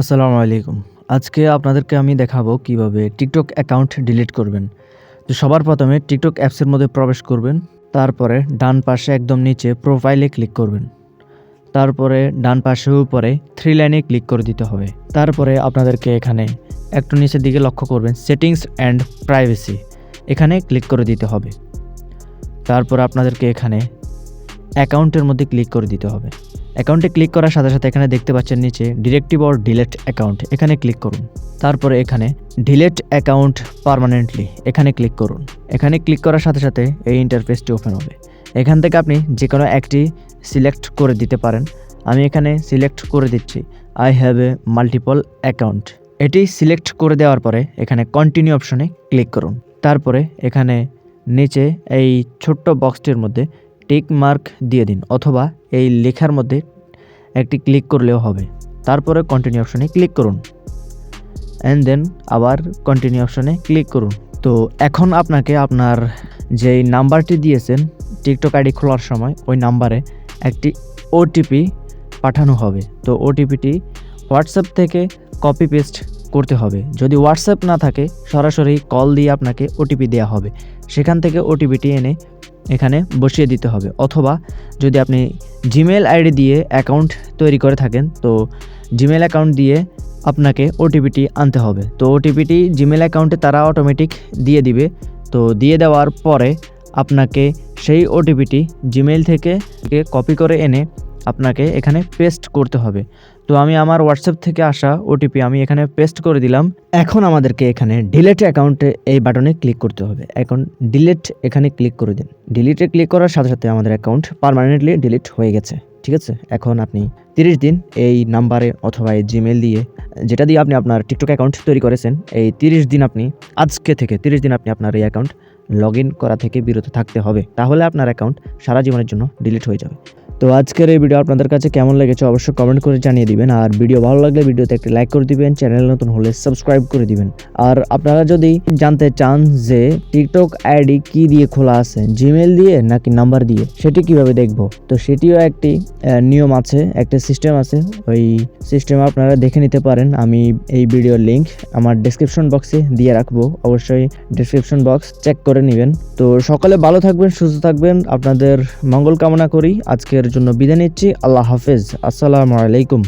আসসালামু আলাইকুম। আজকে আপনাদেরকে আমি দেখাবো কীভাবে টিকটক অ্যাকাউন্ট ডিলিট করবেন। তো সবার প্রথমে টিকটক অ্যাপসের মধ্যে প্রবেশ করবেন, তারপরে ডান পাশে একদম নিচে প্রোফাইলে ক্লিক করবেন। তারপরে ডান পাশে উপরে থ্রি লাইনে ক্লিক করে দিতে হবে। তারপরে আপনাদেরকে এখানে একটু নিচের দিকে লক্ষ্য করবেন সেটিংস অ্যান্ড প্রাইভেসি এখানে ক্লিক করে দিতে হবে। তারপর আপনাদেরকে এখানে অ্যাকাউন্টের মধ্যে ক্লিক করে দিতে হবে। অ্যাকাউন্টে ক্লিক করার সাথে সাথে এখানে দেখতে পাচ্ছেন নিচে ডিরেক্টিভ অর ডিলেট অ্যাকাউন্ট। এখানে ক্লিক করুন। তারপরে এখানে ডিলেট অ্যাকাউন্ট পার্মানেন্টলি এখানে ক্লিক করুন। এখানে ক্লিক করার সাথে সাথে এই ইন্টারফেসটি ওপেন হবে। এখান থেকে আপনি যে কোনো একটি সিলেক্ট করে দিতে পারেন। আমি এখানে সিলেক্ট করে দিচ্ছি। I have a multiple account এটি সিলেক্ট করে দেওয়ার পরে এখানে কন্টিনিউ অপশনে ক্লিক করুন। তারপরে এখানে নিচে এই ছোট্ট বক্সটির মধ্যে টিক মার্ক দিয়ে দিন অথবা এই লেখার মধ্যে একটি ক্লিক করলেও হবে। তারপরে কন্টিনিউ অপশনে ক্লিক করুন। অ্যান্ড দেন আবার কন্টিনিউ অপশনে ক্লিক করুন। তো এখন আপনাকে আপনার যেই নাম্বারটি দিয়েছেন টিকটক আইডি খোলার সময়, ওই নাম্বারে একটি ওটিপি পাঠানো হবে। তো ওটিপিটি হোয়াটসঅ্যাপ থেকে কপি পেস্ট করতে হবে। যদি হোয়াটসঅ্যাপ না থাকে, সরাসরি কল দিয়ে আপনাকে ওটিপি দেওয়া হবে। সেখান থেকে ওটিপিটি এনে এখানে বসিয়ে দিতে হবে। অথবা যদি আপনি জিমেল আইডি দিয়ে অ্যাকাউন্ট তৈরি করে থাকেন, তো জিমেল অ্যাকাউন্ট দিয়ে আপনাকে ওটিপিটি আনতে হবে। তো ওটিপিটি জিমেল অ্যাকাউন্টে তারা অটোমেটিক দিয়ে দিবে। তো দিয়ে দেওয়ার পরে আপনাকে সেই ওটিপিটি জিমেল থেকে কপি করে এনে আপনাকে এখানে পেস্ট করতে হবে। তো আমি আমার হোয়াটসঅ্যাপ থেকে আসা ওটিপি আমি এখানে পেস্ট করে দিলাম। এখন আমাদেরকে এখানে ডিলেট অ্যাকাউন্টে এই বাটনে ক্লিক করতে হবে। এখন ডিলিট এখানে ক্লিক করে দিন। ডিলিটে ক্লিক করার সাথে সাথে আমাদের অ্যাকাউন্ট পার্মানেন্টলি ডিলিট হয়ে গেছে। ঠিক আছে? এখন আপনি তিরিশ দিন এই নাম্বারে অথবা এই জিমেল দিয়ে, যেটা দিয়ে আপনি আপনার টিকটক অ্যাকাউন্ট তৈরি করেছেন, এই তিরিশ দিন আপনি আজকে থেকে তিরিশ দিন আপনি আপনার এই অ্যাকাউন্ট লগ ইন করা থেকে বিরত থাকতে হবে। তাহলে আপনার অ্যাকাউন্ট সারা জীবনের জন্য ডিলিট হয়ে যাবে। তো আজকের এই ভিডিও আপনাদের কাছে কেমন লেগেছে অবশ্যই কমেন্ট করে জানিয়ে দিবেন। আর ভিডিও ভালো লাগলে ভিডিওতে একটি লাইক করে দিবেন চ্যানেল নতুন হলে সাবস্ক্রাইব করে দিবেন। আর আপনারা যদি জানতে চান যে টিকটক আইডি কি দিয়ে খোলা আছে জিমেল দিয়ে নাকি নাম্বার দিয়ে, সেটি কীভাবে দেখব? তো সেটিও একটি নিয়ম আছে, একটা সিস্টেম আছে। ওই সিস্টেম আপনারা দেখে নিতে পারেন। আমি এই ভিডিওর লিংক আমার ডেসক্রিপশন বক্সে দিয়ে রাখব। অবশ্যই ডেসক্রিপশন বক্স চেক করে নেবেন। তো সকালে ভালো থাকবেন, সুস্থ থাকবেন। আপনাদের মঙ্গল কামনা করি। আজকের জন্য বিদায় নিচ্ছি। আল্লাহ হাফেজ। আসসালামু আলাইকুম।